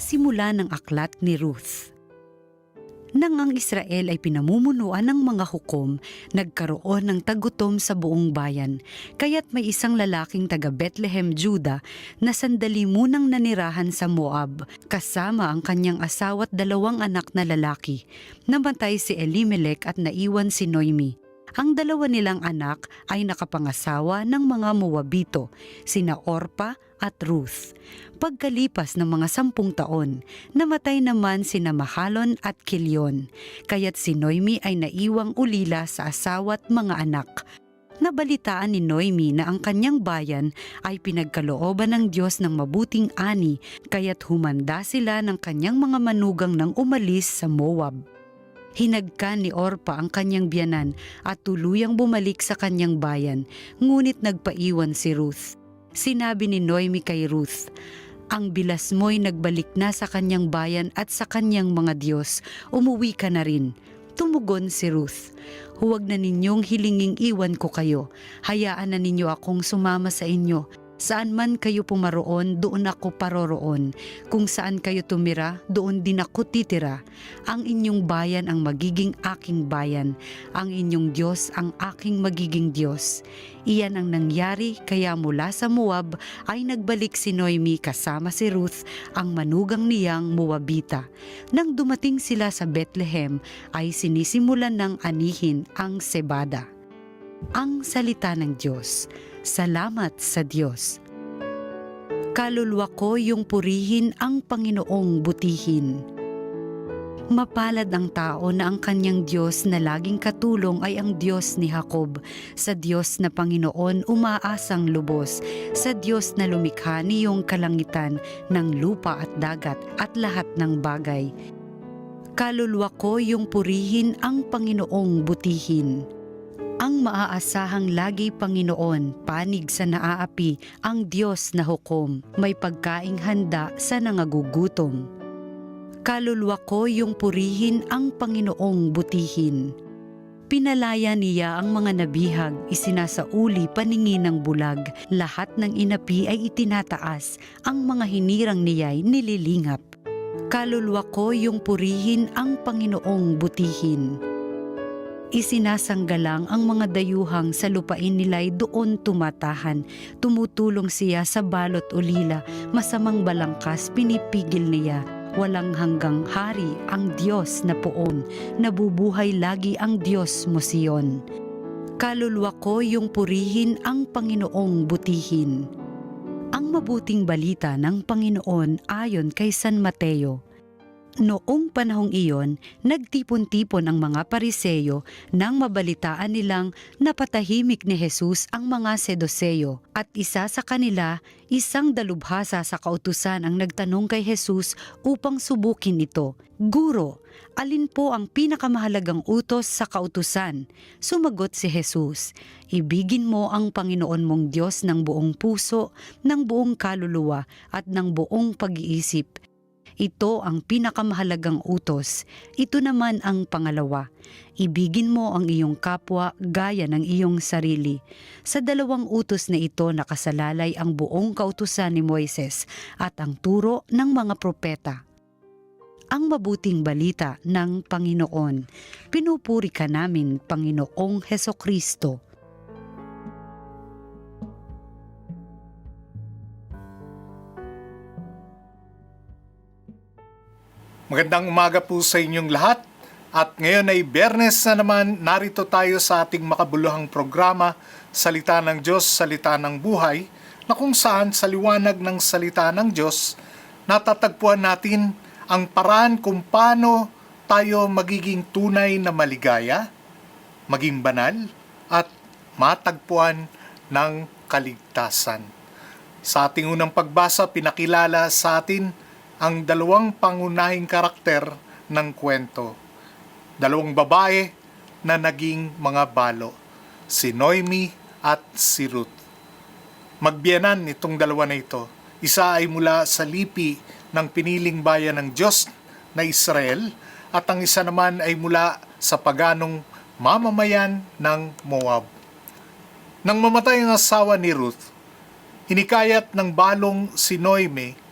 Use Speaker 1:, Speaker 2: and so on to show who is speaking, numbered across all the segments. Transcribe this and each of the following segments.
Speaker 1: simula ng aklat ni Ruth. Nang ang Israel ay pinamumunuan ng mga hukom, nagkaroon ng tagutom sa buong bayan. Kaya't may isang lalaking taga Bethlehem, Juda na sandali munang nanirahan sa Moab, kasama ang kanyang asawa at dalawang anak na lalaki. Namatay si Elimelech at naiwan si Noemi. Ang dalawa nilang anak ay nakapangasawa ng mga Moabito, sina Orpa at Ruth. Pagkalipas ng mga sampung taon, namatay naman sina Mahalon at Kilyon, kaya't si Noemi ay naiwang ulila sa asawa at mga anak. Nabalitaan ni Noemi na ang kanyang bayan ay pinagkalooban ng Diyos ng mabuting ani, kaya't humanda sila ng kanyang mga manugang nang umalis sa Moab. Hinagkan ni Orpa ang kanyang biyanan at tuluyang bumalik sa kanyang bayan, ngunit nagpaiwan si Ruth. Sinabi ni Noemi kay Ruth, Ang bilas mo'y nagbalik na sa kanyang bayan at sa kanyang mga Diyos, umuwi ka na rin. Tumugon si Ruth, Huwag na ninyong hilinging iwan ko kayo, hayaan na ninyo akong sumama sa inyo. Saan man kayo pumaroon, doon ako paroroon. Kung saan kayo tumira, doon din ako titira. Ang inyong bayan ang magiging aking bayan. Ang inyong Diyos ang aking magiging Diyos. Iyan ang nangyari kaya mula sa Moab ay nagbalik si Noemi kasama si Ruth, ang manugang niyang Moabita. Nang dumating sila sa Bethlehem ay sinisimulan ng anihin ang sebada. Ang salita ng Diyos. Salamat sa Diyos. Kaluluwa ko yung purihin ang Panginoong butihin. Mapalad ang tao na ang kanyang Diyos na laging katulong ay ang Diyos ni Jacob. Sa Diyos na Panginoon umaasang lubos. Sa Diyos na lumikha niyong kalangitan ng lupa at dagat at lahat ng bagay. Kaluluwa ko yung purihin ang Panginoong butihin. Ang maaasahang lagi Panginoon, panig sa naaapi, ang Diyos na hukom, may pagkaing handa sa nangagugutom. Kaluluwa ko yung purihin ang Panginoong butihin. Pinalaya niya ang mga nabihag, isinasauli paningin ng bulag, lahat ng inapi ay itinataas, ang mga hinirang niya'y nililingap. Kaluluwa ko yung purihin ang Panginoong butihin isinasanggalang ang mga dayuhang sa lupain nila'y doon tumatahan. Tumutulong siya sa balot ulila, masamang balangkas pinipigil niya. Walang hanggang hari ang Diyos na poon, nabubuhay lagi ang Diyos mo siyon. Kaluluwa ko yung purihin ang Panginoong butihin. Ang mabuting balita ng Panginoon ayon kay San Mateo. Noong panahong iyon, nagtipon-tipon ang mga pariseyo nang mabalitaan nilang napatahimik ni Jesus ang mga sedoseyo at isa sa kanila, isang dalubhasa sa kautusan ang nagtanong kay Jesus upang subukin ito. Guro, alin po ang pinakamahalagang utos sa kautusan? Sumagot si Jesus, Ibigin mo ang Panginoon mong Diyos ng buong puso, ng buong kaluluwa at ng buong pag-iisip ito ang pinakamahalagang utos. Ito naman ang pangalawa. Ibigin mo ang iyong kapwa gaya ng iyong sarili. Sa dalawang utos na ito nakasalalay ang buong kautusan ni Moises at ang turo ng mga propeta. Ang mabuting balita ng Panginoon. Pinupuri ka namin, Panginoong Heso Kristo.
Speaker 2: Magandang umaga po sa inyong lahat. At ngayon ay Bernes na naman narito tayo sa ating makabuluhang programa Salita ng Diyos, Salita ng Buhay na kung saan sa liwanag ng Salita ng Diyos natatagpuan natin ang paraan kung paano tayo magiging tunay na maligaya, maging banal, at matagpuan ng kaligtasan. Sa ating unang pagbasa, pinakilala sa atin ang dalawang pangunahing karakter ng kwento. Dalawang babae na naging mga balo, si Noemi at si Ruth. Magbiyanan itong dalawa na ito. Isa ay mula sa lipi ng piniling bayan ng Diyos na Israel at ang isa naman ay mula sa paganong mamamayan ng Moab. Nang mamatay ang asawa ni Ruth, hinikayat ng balong si Noemi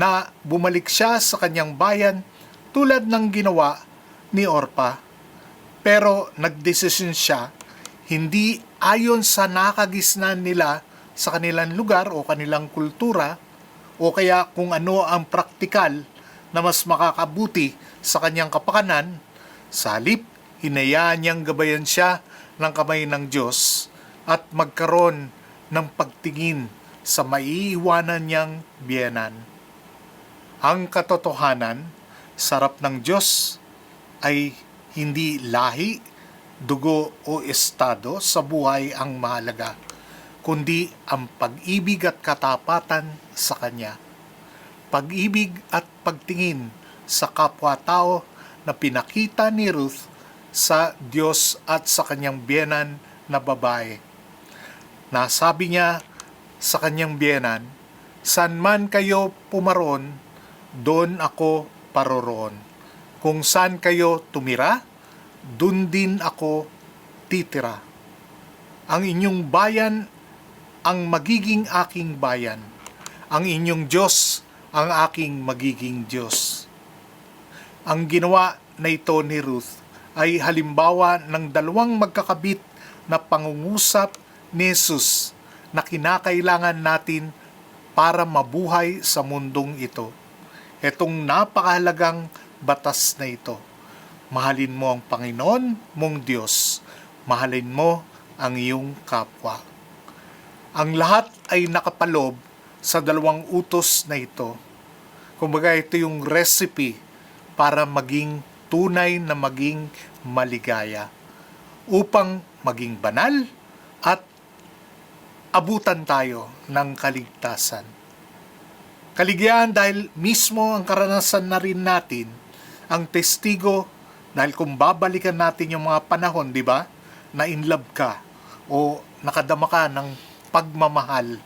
Speaker 2: na bumalik siya sa kanyang bayan tulad ng ginawa ni Orpa. Pero nagdesisyon siya hindi ayon sa nakagisnan nila sa kanilang lugar o kanilang kultura o kaya kung ano ang praktikal na mas makakabuti sa kanyang kapakanan, sa hinayaan niyang gabayan siya ng kamay ng Diyos at magkaroon ng pagtingin sa maiiwanan niyang biyenan. Ang katotohanan, sarap ng Diyos ay hindi lahi, dugo o estado sa buhay ang mahalaga, kundi ang pag-ibig at katapatan sa Kanya. Pag-ibig at pagtingin sa kapwa-tao na pinakita ni Ruth sa Diyos at sa kanyang biyenan na babae. Nasabi niya sa kanyang biyenan, San man kayo pumaron, doon ako paroroon. Kung saan kayo tumira, doon din ako titira. Ang inyong bayan ang magiging aking bayan. Ang inyong Diyos ang aking magiging Diyos. Ang ginawa na ito ni Ruth ay halimbawa ng dalawang magkakabit na pangungusap ni Jesus na kinakailangan natin para mabuhay sa mundong ito. Itong napakahalagang batas na ito. Mahalin mo ang Panginoon mong Diyos. Mahalin mo ang iyong kapwa. Ang lahat ay nakapalob sa dalawang utos na ito. Kumbaga ito yung recipe para maging tunay na maging maligaya. Upang maging banal at abutan tayo ng kaligtasan. Kaligayahan dahil mismo ang karanasan na rin natin ang testigo dahil kung babalikan natin yung mga panahon, di ba, na in love ka o nakadama ka ng pagmamahal,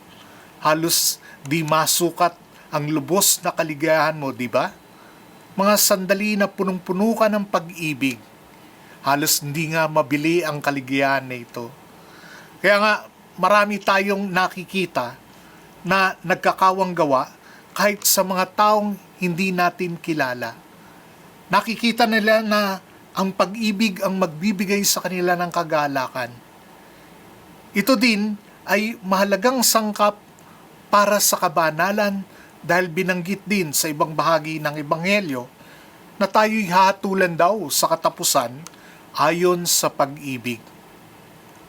Speaker 2: halos di masukat ang lubos na kaligayahan mo, di ba? Mga sandali na punong-puno ka ng pag-ibig, halos hindi nga mabili ang kaligayahan na ito. Kaya nga, marami tayong nakikita na nagkakawang gawa kahit sa mga taong hindi natin kilala. Nakikita nila na ang pag-ibig ang magbibigay sa kanila ng kagalakan. Ito din ay mahalagang sangkap para sa kabanalan dahil binanggit din sa ibang bahagi ng Ebanghelyo na tayo'y hatulan daw sa katapusan ayon sa pag-ibig.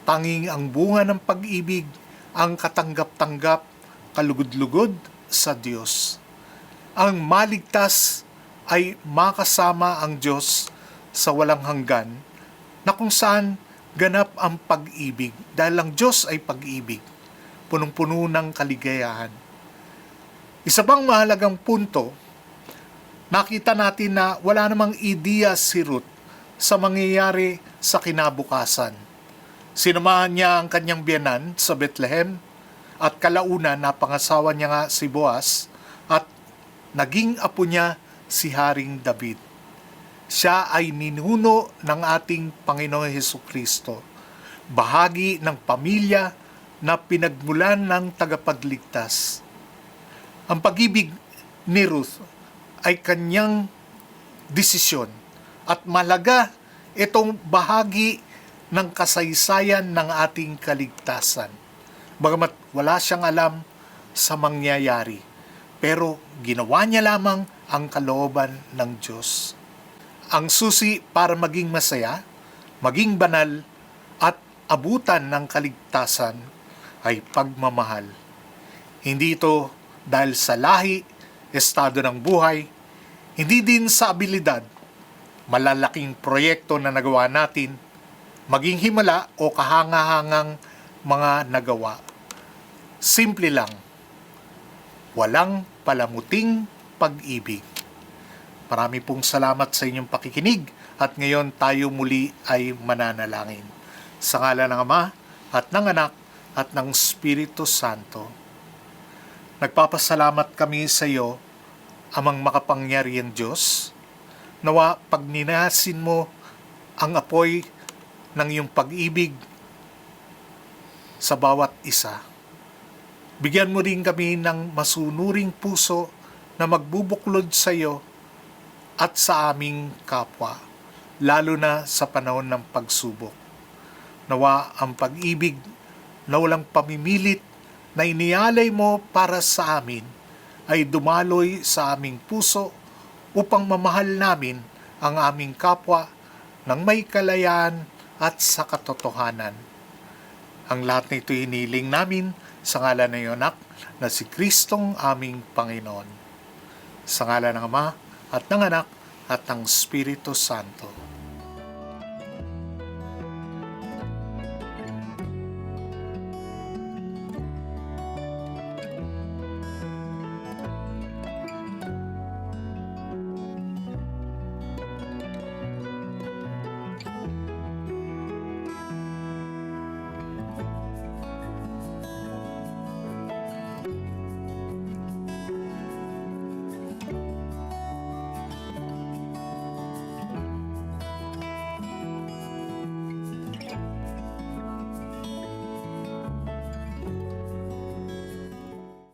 Speaker 2: Tanging ang bunga ng pag-ibig ang katanggap-tanggap, kalugod-lugod sa Diyos. Ang maligtas ay makasama ang Diyos sa walang hanggan na kung saan ganap ang pag-ibig dahil ang Diyos ay pag-ibig, punong-puno ng kaligayahan. Isa pang mahalagang punto, nakita natin na wala namang ideya si Ruth sa mangyayari sa kinabukasan. Sinamahan niya ang kanyang biyanan sa Bethlehem at kalaunan napangasawa niya nga si Boaz at naging apo niya si Haring David. Siya ay ninuno ng ating Panginoong Heso Kristo, bahagi ng pamilya na pinagmulan ng tagapagligtas. Ang pag-ibig ni Ruth ay kanyang desisyon at malaga itong bahagi ng kasaysayan ng ating kaligtasan. Bagamat wala siyang alam sa mangyayari, pero ginawa niya lamang ang kalooban ng Diyos. Ang susi para maging masaya, maging banal, at abutan ng kaligtasan ay pagmamahal. Hindi ito dahil sa lahi, estado ng buhay, hindi din sa abilidad, malalaking proyekto na nagawa natin, maging himala o kahangahangang mga nagawa. Simple lang, walang palamuting pag-ibig. Marami pong salamat sa inyong pakikinig at ngayon tayo muli ay mananalangin. Sa ngala ng Ama at ng Anak at ng Espiritu Santo. Nagpapasalamat kami sa iyo, Amang makapangyariang Diyos, nawa pagninasin mo ang apoy ng iyong pag-ibig sa bawat isa. Bigyan mo rin kami ng masunuring puso na magbubuklod sa iyo at sa aming kapwa, lalo na sa panahon ng pagsubok. Nawa ang pag-ibig na walang pamimilit na inialay mo para sa amin ay dumaloy sa aming puso upang mamahal namin ang aming kapwa ng may kalayaan at sa katotohanan. Ang lahat na ito hiniling namin sa ngalan ng anak na si Kristong aming Panginoon. Sa ngalan ng Ama at ng Anak at ng Espiritu Santo.